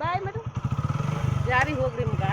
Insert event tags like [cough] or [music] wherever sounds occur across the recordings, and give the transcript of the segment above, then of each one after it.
ಬಾಯ್ ಮಾಡು ಯಾರಿಗೆ ಹೋಗ್ರಿ ಮಗ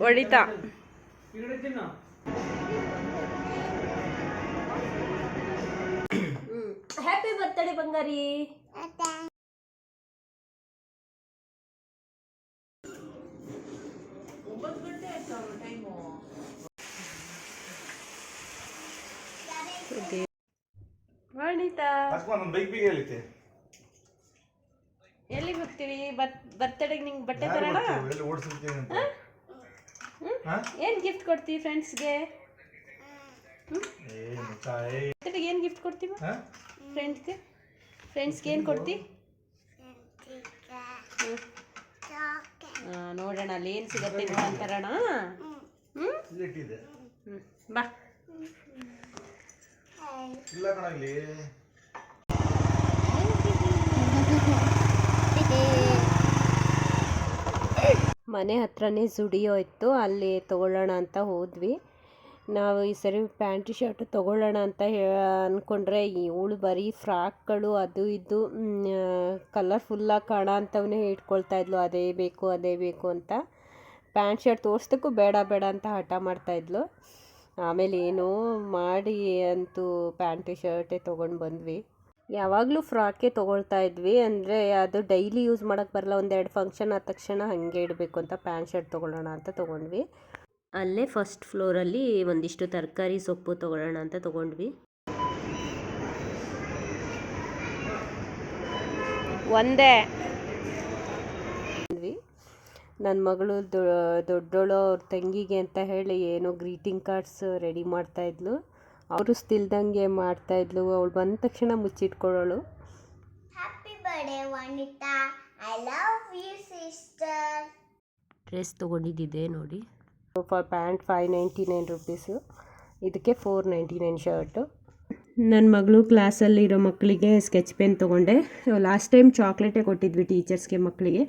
ಹೊಡಿತಾ ಹ್ಯಾಪಿ ಬರ್ತ್ಡೇ ಬಂಗಾರಿ. ಹೇಳಿತೆ ಎಲ್ಲಿಗೆ ಹೋಗ್ತೀವಿ ಬರ್ತಡೆಗೆ ನಿಂಗೆ ಬಟ್ಟೆ ತರೋಣ? ಅಂತ. ಏನು ಗಿಫ್ಟ್ ಕೊಡ್ತೀವಿ ಫ್ರೆಂಡ್ಸ್ಗೆ ಬರ್ತಡೆಗೆ ಏನು ಗಿಫ್ಟ್ ಕೊಡ್ತೀವಿ? ಹಾ? ಫ್ರೆಂಡ್ಸ್ಗೆ ಫ್ರೆಂಡ್ಸ್ಗೆ ಏನು ಕೊಡ್ತೀವಿ ನೋಡೋಣ ಅಲ್ಲಿ ಏನು ಸಿಗತ್ತೆ ನೋಡೋಣ ತರೋಣ? ಹ್ಞೂ ಇಲ್ಲಿಟ್ಟಿದೆ ಮನೆ ಹತ್ರನೇ ಜುಡಿಯೋ ಇತ್ತು, ಅಲ್ಲಿ ತೊಗೊಳ್ಳೋಣ ಅಂತ ಹೋದ್ವಿ. ನಾವು ಈ ಸರಿ ಪ್ಯಾಂಟ್, ಶರ್ಟ್ ತೊಗೊಳ್ಳೋಣ ಅಂತ ಅಂದ್ಕೊಂಡ್ರೆ ಇವಳು ಬರೀ ಫ್ರಾಕ್ಗಳು ಅದು ಇದು ಕಲರ್ಫುಲ್ಲಾಗಿ ಕಾಣೋ ಅಂಥವನ್ನೇ ಇಟ್ಕೊಳ್ತಾ ಇದ್ಲು, ಅದೇ ಬೇಕು ಅದೇ ಬೇಕು ಅಂತ. ಪ್ಯಾಂಟ್, ಶರ್ಟ್ ತೋರಿಸ್ದಕ್ಕೂ ಬೇಡ ಬೇಡ ಅಂತ ಹಠ ಮಾಡ್ತಾಯಿದ್ಲು ಆಮೇಲೆ ಏನೋ ಮಾಡಿ ಅಂತೂ ಪ್ಯಾಂಟು, ಶರ್ಟೇ ತೊಗೊಂಡು ಬಂದ್ವಿ. ಯಾವಾಗಲೂ ಫ್ರಾಕೇ ತೊಗೊಳ್ತಾ ಇದ್ವಿ. ಅಂದರೆ ಅದು ಡೈಲಿ ಯೂಸ್ ಮಾಡೋಕ್ಕೆ ಬರಲ್ಲ. ಒಂದೆರಡು ಫಂಕ್ಷನ್ ಆದ ತಕ್ಷಣ ಹಾಗೆ ಇಡಬೇಕು ಅಂತ ಪ್ಯಾಂಟ್, ಶರ್ಟ್ ತೊಗೊಳ್ಳೋಣ ಅಂತ ತೊಗೊಂಡ್ವಿ. ಅಲ್ಲೇ ಫಸ್ಟ್ ಫ್ಲೋರಲ್ಲಿ ಒಂದಿಷ್ಟು ತರಕಾರಿ, ಸೊಪ್ಪು ತೊಗೊಳ್ಳೋಣ ಅಂತ ತೊಗೊಂಡ್ವಿ. ಒಂದೇ. ನನ್ನ ಮಗಳು ದೊಡ್ಡೋಳು ಅವ್ರ ತಂಗಿಗೆ ಅಂತ ಹೇಳಿ ಏನೋ ಗ್ರೀಟಿಂಗ್ ಕಾರ್ಡ್ಸ್ ರೆಡಿ ಮಾಡ್ತಾಯಿದ್ಲು ಅವರು ಸ್ತಿಲ್ದಂಗೆ ಮಾಡ್ತಾಯಿದ್ಲು ಅವಳು ಬಂದ ತಕ್ಷಣ ಮುಚ್ಚಿಟ್ಕೊಳ್ಳೋಳು. ಡ್ರೆಸ್ ತೊಗೊಂಡಿದ್ದಿದೆ ನೋಡಿ. For pant five ninety nine rupees ಇದಕ್ಕೆ ಫೋರ್ ನೈಂಟಿ ನೈನ್ ಶರ್ಟು ನನ್ನ ಮಗಳು ಕ್ಲಾಸಲ್ಲಿರೋ ಮಕ್ಕಳಿಗೆ ಸ್ಕೆಚ್ ಪೆನ್ ತೊಗೊಂಡೆ. ಲಾಸ್ಟ್ ಟೈಮ್ ಚಾಕ್ಲೇಟೇ ಕೊಟ್ಟಿದ್ವಿ ಟೀಚರ್ಸ್ಗೆ ಮಕ್ಕಳಿಗೆ.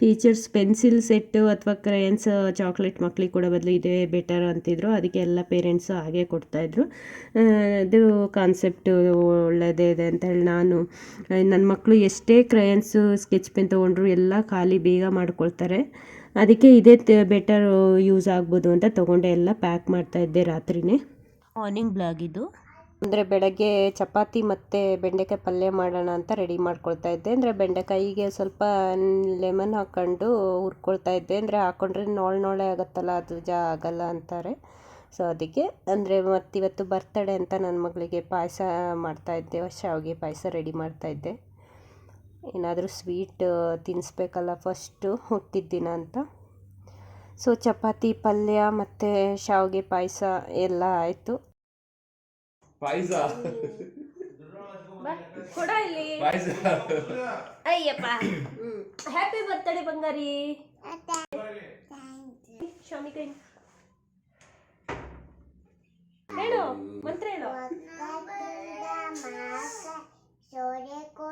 ಟೀಚರ್ಸ್ ಪೆನ್ಸಿಲ್ ಸೆಟ್ಟು ಅಥವಾ ಕ್ರಯನ್ಸ್ ಚಾಕ್ಲೇಟ್ ಮಕ್ಕಳಿಗೆ ಕೊಡೋ ಬದಲು ಇದೇ ಬೆಟರ್ ಅಂತಿದ್ರು. ಅದಕ್ಕೆ ಎಲ್ಲ ಪೇರೆಂಟ್ಸು ಹಾಗೆ ಕೊಡ್ತಾಯಿದ್ರು ಇದು ಕಾನ್ಸೆಪ್ಟು ಒಳ್ಳೆಯದೇ ಇದೆ ಅಂತ ಹೇಳಿ ನಾನು ನನ್ನ ಮಕ್ಕಳು ಎಷ್ಟೇ ಕ್ರಯನ್ಸು ಸ್ಕೆಚ್ ಪೆನ್ ತೊಗೊಂಡ್ರು ಎಲ್ಲ ಖಾಲಿ ಬೇಗ ಮಾಡ್ಕೊಳ್ತಾರೆ. ಅದಕ್ಕೆ ಇದೇ ಬೆಟರ್ ಯೂಸ್ ಆಗ್ಬೋದು ಅಂತ ತೊಗೊಂಡೆ. ಎಲ್ಲ ಪ್ಯಾಕ್ ಮಾಡ್ತಾಯಿದ್ದೆ ರಾತ್ರಿನೇ. ಮಾರ್ನಿಂಗ್ ಬ್ಲಾಗ್ ಇದು. ಅಂದರೆ ಬೆಳಗ್ಗೆ ಚಪಾತಿ ಮತ್ತು ಬೆಂಡೆಕಾಯಿ ಪಲ್ಯ ಮಾಡೋಣ ಅಂತ ರೆಡಿ ಮಾಡ್ಕೊಳ್ತಾ ಇದ್ದೆ. ಅಂದರೆ ಬೆಂಡೆಕಾಯಿಗೆ ಸ್ವಲ್ಪ ಲೆಮನ್ ಹಾಕ್ಕೊಂಡು ಹುರ್ಕೊಳ್ತಾ ಇದ್ದೆ. ಅಂದರೆ ಹಾಕ್ಕೊಂಡ್ರೆ ನೋಳೆ ನೋಳೆ ಆಗುತ್ತಲ್ಲ, ಅದು ಜಾ ಆಗಲ್ಲ ಅಂತಾರೆ. ಸೊ ಅದಕ್ಕೆ ಅಂದರೆ ಮತ್ತಿವತ್ತು ಬರ್ತಡೇ ಅಂತ ನನ್ನ ಮಗಳಿಗೆ ಪಾಯಸ ಮಾಡ್ತಾ ಇದ್ದೆ. ಶಾವಿಗೆ ಪಾಯಸ ರೆಡಿ ಮಾಡ್ತಾಯಿದ್ದೆ ಏನಾದರೂ ಸ್ವೀಟ್ ತಿನ್ನಿಸ್ಬೇಕಲ್ಲ ಫಸ್ಟು ಹುಟ್ಟಿದ ದಿನ ಅಂತ. ಸೊ ಚಪಾತಿ, ಪಲ್ಯ ಮತ್ತು ಶಾವಿಗೆ ಪಾಯಸ ಎಲ್ಲ ಆಯಿತು. ಪಾಯಸ. ಬಾ ಕೊಡ ಇಲ್ಲಿ. ಪಾಯಸ. ಅಯ್ಯಪ್ಪ. ಹ್ಯಾಪಿ ಬರ್ತ್ಡೇ ಬಂಗಾರಿ. ಶಾಮಿ ಕೈ. ಹೇಳು ಮಂತ್ರ ಹೇಳು. ಸೋರೆ ಕೋ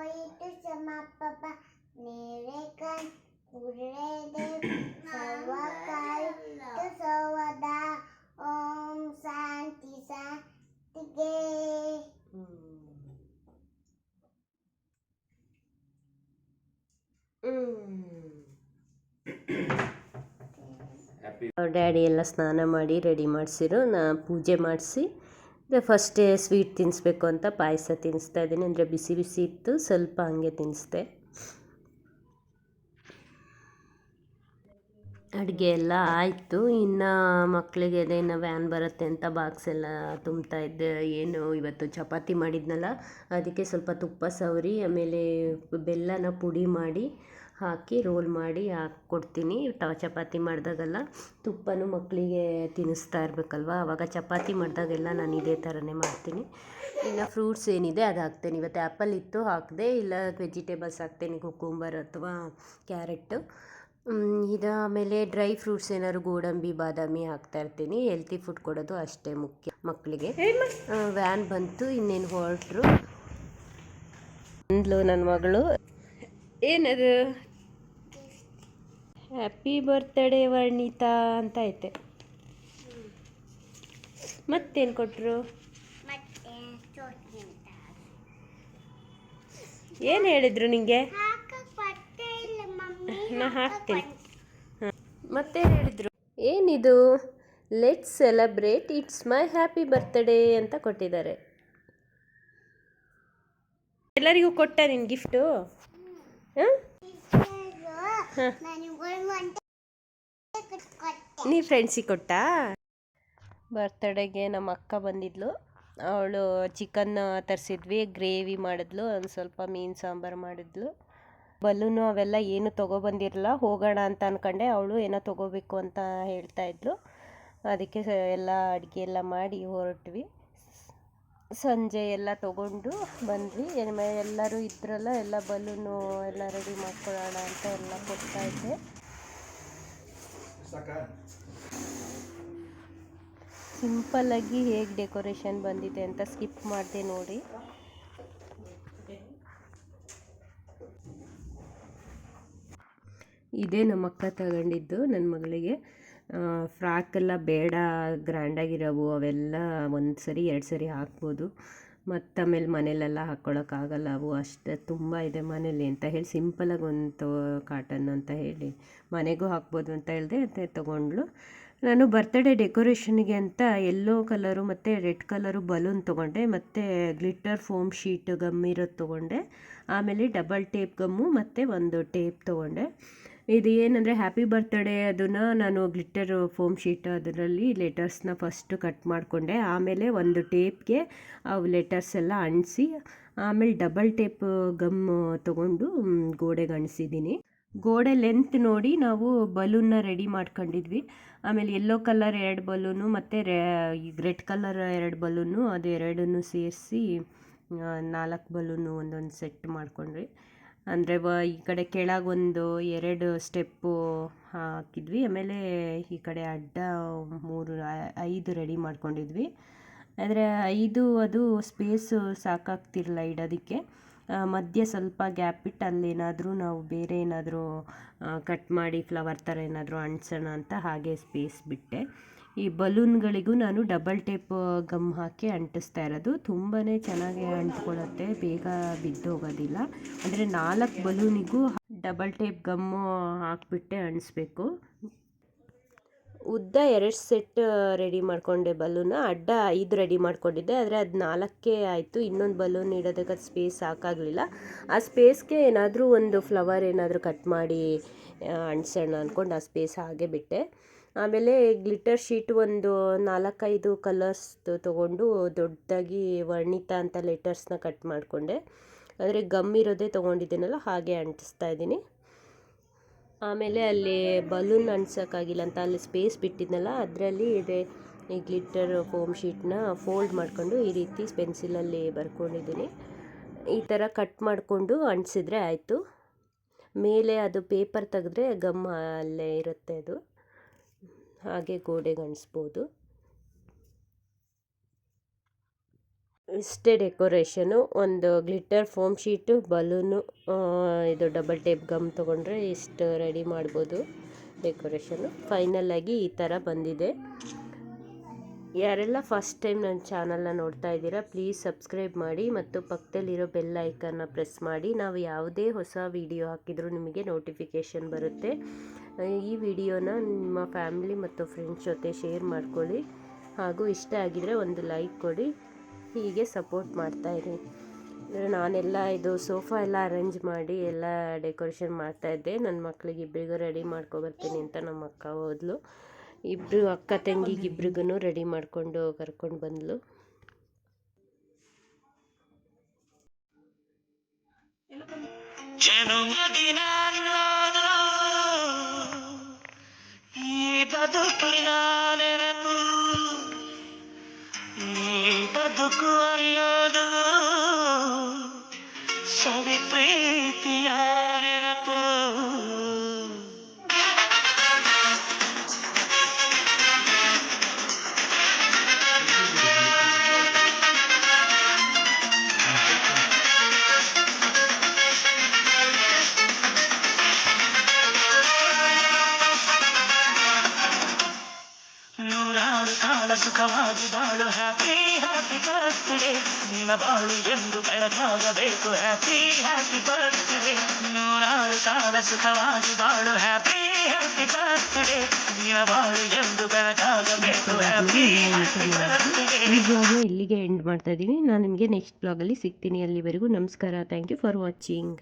ಡ್ಯಾಡಿ ಎಲ್ಲ ಸ್ನಾನ ಮಾಡಿ ರೆಡಿ ಮಾಡಿಸಿರು. ನಾ ಪೂಜೆ ಮಾಡಿಸಿ ಫಸ್ಟೇ ಸ್ವೀಟ್ ತಿನ್ನಿಸ್ಬೇಕು ಅಂತ ಪಾಯಸ ತಿನ್ನಿಸ್ತಾ ಇದ್ದೀನಿ. ಅಂದರೆ ಬಿಸಿ ಬಿಸಿ ಇತ್ತು, ಸ್ವಲ್ಪ ಹಂಗೆ ತಿನ್ನಿಸ್ದೆ ಅಡುಗೆ ಎಲ್ಲ ಆಯಿತು. ಇನ್ನು ಮಕ್ಕಳಿಗೆ ಅದೇನು ವ್ಯಾನ್ ಬರುತ್ತೆ ಅಂತ ಬಾಕ್ಸ್ ಎಲ್ಲ ತುಂಬ್ತಾ ಇದ್ದೆ. ಏನು ಇವತ್ತು ಚಪಾತಿ ಮಾಡಿದ್ನಲ್ಲ, ಅದಕ್ಕೆ ಸ್ವಲ್ಪ ತುಪ್ಪ ಸವರಿ, ಆಮೇಲೆ ಬೆಲ್ಲನ ಪುಡಿ ಮಾಡಿ ಹಾಕಿ ರೋಲ್ ಮಾಡಿ ಹಾಕ್ಕೊಡ್ತೀನಿ. ಟ ಚಪಾತಿ ಮಾಡಿದಾಗೆಲ್ಲ ತುಪ್ಪನೂ ಮಕ್ಕಳಿಗೆ ತಿನ್ನಿಸ್ತಾ ಇರಬೇಕಲ್ವ? ಆವಾಗ ಚಪಾತಿ ಮಾಡಿದಾಗೆಲ್ಲ ನಾನು ಇದೇ ಥರನೇ ಮಾಡ್ತೀನಿ. ಇನ್ನು ಫ್ರೂಟ್ಸ್ ಏನಿದೆ ಅದು ಹಾಕ್ತೇನೆ. ಇವತ್ತು ಆ್ಯಪಲ್ ಇತ್ತು, ಹಾಕಿದೆ. ಇಲ್ಲ ವೆಜಿಟೇಬಲ್ಸ್ ಹಾಕ್ತೇನೆ, ಕುಕುಂಬರ್ ಅಥವಾ ಕ್ಯಾರೆಟು ಇದು ಆಮೇಲೆ ಡ್ರೈ ಫ್ರೂಟ್ಸ್ ಏನಾದ್ರು ಗೋಡಂಬಿ, ಬಾದಾಮಿ ಹಾಕ್ತಾ ಇರ್ತೀನಿ. ಹೆಲ್ತಿ ಫುಡ್ ಕೊಡೋದು ಅಷ್ಟೇ ಮುಖ್ಯ ಮಕ್ಕಳಿಗೆ ವ್ಯಾನ್ ಬಂತು, ಇನ್ನೇನು ಹೊರಟ್ರು. ಅಂದ್ಲು ನನ್ನ ಮಗಳು. ಏನದು? ಹ್ಯಾಪಿ ಬರ್ತ್ಡೇ ವರ್ಣಿತಾ ಅಂತ ಐತೆ. ಮತ್ತೇನು ಕೊಟ್ಟರು ಮತ್ತೆ ಏನು ಹೇಳಿದ್ರು ನಿಮಗೆ ನಾ ಹಾಕ್ತೀನಿ. ಹಾಂ. ಮತ್ತೇನು ಹೇಳಿದ್ರು? ಏನಿದು? Let's celebrate it's my happy birthday ಅಂತ ಕೊಟ್ಟಿದ್ದಾರೆ. ಎಲ್ಲರಿಗೂ ಕೊಟ್ಟ ನಿನ್ನ ಗಿಫ್ಟು ಹಾಂ? [laughs] ನೀ ಫ್ರೆಂಡ್ಸಿಗೆ ಕೊಟ್ಟಾ? ಬರ್ತ್ಡೇಗೆ ನಮ್ಮ ಅಕ್ಕ ಬಂದಿದ್ಲು. ಅವಳು ಚಿಕನ್ ತರಿಸಿದ್ವಿ ಗ್ರೇವಿ ಮಾಡಿದ್ಲು, ಒಂದು ಸ್ವಲ್ಪ ಮೀನು ಸಾಂಬಾರು ಮಾಡಿದ್ಲು. ಬಲೂನು ಅವೆಲ್ಲ ಏನು ತೊಗೊಬಂದಿರಲ್ಲ ಹೋಗೋಣ ಅಂತ ಅನ್ಕೊಂಡೆ, ಅವಳು ಏನೋ ತೊಗೋಬೇಕು ಅಂತ ಹೇಳ್ತಾ ಇದ್ಲು. ಅದಕ್ಕೆ ಎಲ್ಲ ಅಡುಗೆ ಎಲ್ಲ ಮಾಡಿ ಹೊರಟ್ವಿ. ಸಂಜೆ ಎಲ್ಲ ತಗೊಂಡು ಬಂದ್ವಿ. ಎಲ್ಲರೂ ಇದ್ರಲ್ಲ ಎಲ್ಲ ಬಲೂನು ಎಲ್ಲ ರೆಡಿ ಮಾಡ್ಕೊಳ್ಳೋಣ ಅಂತ ಎಲ್ಲ ಕೊಡ್ತಾ ಇದ್ದೆ. ಸಿಂಪಲ್ಲಾಗಿ ಸಿಂಪಲ್ ಆಗಿ ಹೇಗೆ ಡೆಕೋರೇಷನ್ ಬಂದಿದೆ ಅಂತ ಸ್ಕಿಪ್ ಮಾಡಿದೆ ನೋಡಿ. ಇದೇ ನಮ್ಮಕ್ಕ ತಗೊಂಡಿದ್ದು ನನ್ನ ಮಗಳಿಗೆ. ಫ್ರಾಕ್ ಎಲ್ಲ ಬೇಡ, ಗ್ರ್ಯಾಂಡಾಗಿರೋವು, ಅವೆಲ್ಲ ಒಂದು ಸರಿ, ಎರಡು ಸರಿ ಹಾಕ್ಬೋದು. ಮತ್ತು ಆಮೇಲೆ ಮನೇಲೆಲ್ಲ ಹಾಕ್ಕೊಳಕ್ಕಾಗಲ್ಲ ಅವು ಅಷ್ಟೇ, ತುಂಬ ಇದೆ ಮನೇಲಿ ಅಂತ ಹೇಳಿ ಸಿಂಪಲಾಗಿ ಒಂದು ಕಾಟನ್ ಅಂತ ಹೇಳಿ. ಮನೆಗೂ ಹಾಕ್ಬೋದು ಅಂತ ಹೇಳಿದೆ ಅಂತ ತೊಗೊಂಡ್ಳು. ನಾನು ಬರ್ತ್ಡೇ ಡೆಕೋರೇಷನ್ಗೆ ಅಂತ ಯೆಲ್ಲೋ ಕಲರು ಮತ್ತು ರೆಡ್ ಕಲರು ಬಲೂನ್ ತೊಗೊಂಡೆ, ಮತ್ತು ಗ್ಲಿಟರ್ ಫೋಮ್ ಶೀಟ್ ಗಮ್ ಇರೋದು ತೊಗೊಂಡೆ. ಆಮೇಲೆ ಡಬಲ್ ಟೇಪ್ ಗಮ್ಮು, ಮತ್ತು ಒಂದು ಟೇಪ್ ತೊಗೊಂಡೆ. ಇದು ಏನಂದರೆ ಹ್ಯಾಪಿ ಬರ್ತ್ಡೇ ಅದನ್ನು ನಾನು ಗ್ಲಿಟರ್ ಫೋಮ್ ಶೀಟ್ ಅದರಲ್ಲಿ ಲೆಟರ್ಸ್ನ ಫಸ್ಟು ಕಟ್ ಮಾಡಿಕೊಂಡೆ. ಆಮೇಲೆ ಒಂದು ಟೇಪ್ಗೆ ಅವು ಲೆಟರ್ಸ್ ಎಲ್ಲ ಅಂಟಿಸಿ, ಆಮೇಲೆ ಡಬಲ್ ಟೇಪ್ ಗಮ್ ತೊಗೊಂಡು ಗೋಡೆಗೆ ಅಂಟಿಸಿದ್ದೀನಿ. ಗೋಡೆ ಲೆಂತ್ ನೋಡಿ ನಾವು ಬಲೂನ್ನ ರೆಡಿ ಮಾಡ್ಕೊಂಡಿದ್ವಿ. ಆಮೇಲೆ ಯೆಲ್ಲೋ ಕಲರ್ ಎರಡು ಬಲೂನು ಮತ್ತು ರೆಡ್ ಕಲರ್ ಎರಡು ಬಲೂನು ಅದು ಎರಡನ್ನು ಸೇರಿಸಿ ನಾಲ್ಕು ಬಲೂನು ಒಂದೊಂದು ಸೆಟ್ ಮಾಡ್ಕೊಂಡ್ವಿ. ಅಂದರೆ ವ, ಈ ಕಡೆ ಕೆಳಗೊಂದು ಎರಡು ಸ್ಟೆಪ್ಪು ಹಾಕಿದ್ವಿ. ಆಮೇಲೆ ಈ ಕಡೆ ಅಡ್ಡ ಮೂರು ಐದು ರೆಡಿ ಮಾಡ್ಕೊಂಡಿದ್ವಿ. ಆದರೆ ಐದು ಅದು ಸ್ಪೇಸು ಸಾಕಾಗ್ತಿರಲಿಲ್ಲ ಇಡೋದಕ್ಕೆ. ಮಧ್ಯೆ ಸ್ವಲ್ಪ ಗ್ಯಾಪ್ ಇಟ್ಟು ಅಲ್ಲೇನಾದರೂ ನಾವು ಬೇರೆ ಏನಾದರೂ ಕಟ್ ಮಾಡಿ ಫ್ಲವರ್ ಥರ ಏನಾದರೂ ಅಂಟಿಸೋಣ ಅಂತ ಹಾಗೆ ಸ್ಪೇಸ್ ಬಿಟ್ಟೆ. ಈ ಬಲೂನ್ಗಳಿಗೂ ನಾನು ಡಬಲ್ ಟೇಪ್ ಗಮ್ ಹಾಕಿ ಅಂಟಿಸ್ತಾ ಇರೋದು. ತುಂಬಾ ಚೆನ್ನಾಗಿ ಅಂಟ್ಕೊಳ್ಳುತ್ತೆ. ಬೇಗ ಬಿದ್ದೋಗೋದಿಲ್ಲ. ಅಂದರೆ ನಾಲ್ಕು ಬಲೂನಿಗೂ ಡಬಲ್ ಟೇಪ್ ಗಮ್ಮು ಹಾಕಿಬಿಟ್ಟೆ ಅಂಟಿಸ್ಬೇಕು. ಉದ್ದ ಎರಡು ಸೆಟ್ ರೆಡಿ ಮಾಡಿಕೊಂಡೆ ಬಲೂನ. ಅಡ್ಡ ಐದು ರೆಡಿ ಮಾಡ್ಕೊಂಡಿದ್ದೆ. ಆದರೆ ಅದು ನಾಲ್ಕೇ ಆಯಿತು. ಇನ್ನೊಂದು ಬಲೂನ್ ಇಡೋದಕ್ಕೆ ಅದು ಸ್ಪೇಸ್ ಸಾಕಾಗಲಿಲ್ಲ. ಆ ಸ್ಪೇಸ್ಗೆ ಏನಾದರೂ ಒಂದು ಫ್ಲವರ್ ಏನಾದರೂ ಕಟ್ ಮಾಡಿ ಅಂಟಿಸೋಣ ಅಂದ್ಕೊಂಡು ಆ ಸ್ಪೇಸ್ ಹಾಗೆ ಬಿಟ್ಟೆ. ಆಮೇಲೆ ಗ್ಲಿಟರ್ ಶೀಟ್ ಒಂದು ನಾಲ್ಕೈದು ಕಲರ್ಸ್ ತೊಗೊಂಡು ದೊಡ್ಡದಾಗಿ ವರ್ಣಿತ ಅಂತ ಲೆಟರ್ಸ್ನ ಕಟ್ ಮಾಡಿಕೊಂಡೆ. ಅಂದರೆ ಗಮ್ ಇರೋದೇ ತೊಗೊಂಡಿದ್ದೀನಲ್ಲ, ಹಾಗೆ ಅಂಟಿಸ್ತಾ ಇದ್ದೀನಿ. ಆಮೇಲೆ ಅಲ್ಲಿ ಬಲೂನ್ ಅಂಟಿಸೋಕ್ಕಾಗಿಲ್ಲ ಅಂತ ಅಲ್ಲಿ ಸ್ಪೇಸ್ ಬಿಟ್ಟಿದ್ನಲ್ಲ, ಅದರಲ್ಲಿ ಇದೆ ಈ ಗ್ಲಿಟರ್ ಫೋಮ್ ಶೀಟ್ನ ಫೋಲ್ಡ್ ಮಾಡಿಕೊಂಡು ಈ ರೀತಿ ಪೆನ್ಸಿಲಲ್ಲಿ ಬರ್ಕೊಂಡಿದ್ದೀನಿ. ಈ ಥರ ಕಟ್ ಮಾಡಿಕೊಂಡು ಅಂಟಿಸಿದ್ರೆ ಆಯಿತು. ಮೇಲೆ ಅದು ಪೇಪರ್ ತೆಗೆದ್ರೆ ಗಮ್ ಅಲ್ಲೇ ಇರುತ್ತೆ ಅದು. ಹಾಗೆ ಗೋಡೆಗೆ ಇಷ್ಟೇ ಡೆಕೋರೇಷನು, ಒಂದು ಗ್ಲಿಟರ್ ಫೋಮ್ ಶೀಟು, ಬಲೂನು ಇದು ಡಬಲ್ ಟೇಪ್ ಗಮ್ ತೊಗೊಂಡ್ರೆ ಇಷ್ಟು ರೆಡಿ ಮಾಡ್ಬೋದು ಡೆಕೋರೇಷನು. ಆಗಿ ಈ ಥರ ಬಂದಿದೆ. ಯಾರೆಲ್ಲ ಫಸ್ಟ್ ಟೈಮ್ ನನ್ನ ಚಾನಲ್ನ ನೋಡ್ತಾ ಇದ್ದೀರಾ, ಪ್ಲೀಸ್ ಸಬ್ಸ್ಕ್ರೈಬ್ ಮಾಡಿ ಮತ್ತು ಪಕ್ಕದಲ್ಲಿರೋ ಬೆಲ್ ಐಕನ್ನ ಪ್ರೆಸ್ ಮಾಡಿ. ನಾವು ಯಾವುದೇ ಹೊಸ ವಿಡಿಯೋ ಹಾಕಿದರೂ ನಿಮಗೆ ನೋಟಿಫಿಕೇಷನ್ ಬರುತ್ತೆ. ಈ ವಿಡಿಯೋನ ನಿಮ್ಮ ಫ್ಯಾಮಿಲಿ ಮತ್ತು ಫ್ರೆಂಡ್ಸ್ ಜೊತೆ ಶೇರ್ ಮಾಡ್ಕೊಳ್ಳಿ. ಹಾಗೂ ಇಷ್ಟ ಆಗಿದರೆ ಒಂದು ಲೈಕ್ ಕೊಡಿ. ಹೀಗೆ ಸಪೋರ್ಟ್ ಮಾಡ್ತಾಯಿರಿ ಅಂದರೆ ನಾನೆಲ್ಲ ಇದು ಸೋಫಾ ಎಲ್ಲ ಅರೇಂಜ್ ಮಾಡಿ ಎಲ್ಲ ಡೆಕೋರೇಷನ್ ಮಾಡ್ತಾಯಿದ್ದೆ ನನ್ನ ಮಕ್ಕಳಿಗೆ ಇಬ್ಬರಿಗೂ ರೆಡಿ ಮಾಡ್ಕೊಬರ್ತೀನಿ ಅಂತ ನಮ್ಮ ಅಕ್ಕ ಹೋದ್ಲು. ಇಬ್ಬರು ಅಕ್ಕ ತಂಗಿಗೆ ಇಬ್ರಿಗೂ ರೆಡಿ ಮಾಡಿಕೊಂಡು ಕರ್ಕೊಂಡು ಜನ್ಮದಿನ ಬದುಕು చదువుకురాలెను నీ బతుకు ನಿಮ್ಮ ಬಾಳು ಎಂದು ಬೆಳಕಾಗಬೇಕು. ಹ್ಯಾಪಿ ಹ್ಯಾಪಿ ಬರ್ತ್ಡೇ ನೂರಾರು ಕಾಲ ಸುಖವಾಗಿ ಬಾಳು. ಹ್ಯಾಪಿ ಹ್ಯಾಪಿ ಬರ್ತ್ಡೇ ನಿನ್ನ ಬಾಳು ಎಂದು ಬೆಳಕಾಗಬೇಕು. ಹ್ಯಾಪಿ ಹ್ಯಾಪಿ ಬರ್ತ್ಡೇ ಈ ಬ್ಲಾಗ್ ಇಲ್ಲಿಗೆ ಎಂಡ್ ಮಾಡ್ತಾ ಇದ್ದೀನಿ ನಾನು ನಿಮಗೆ ನೆಕ್ಸ್ಟ್ ಬ್ಲಾಗಲ್ಲಿ ಸಿಗ್ತೀನಿ ಅಲ್ಲಿವರೆಗೂ. ನಮಸ್ಕಾರ. Thank you for watching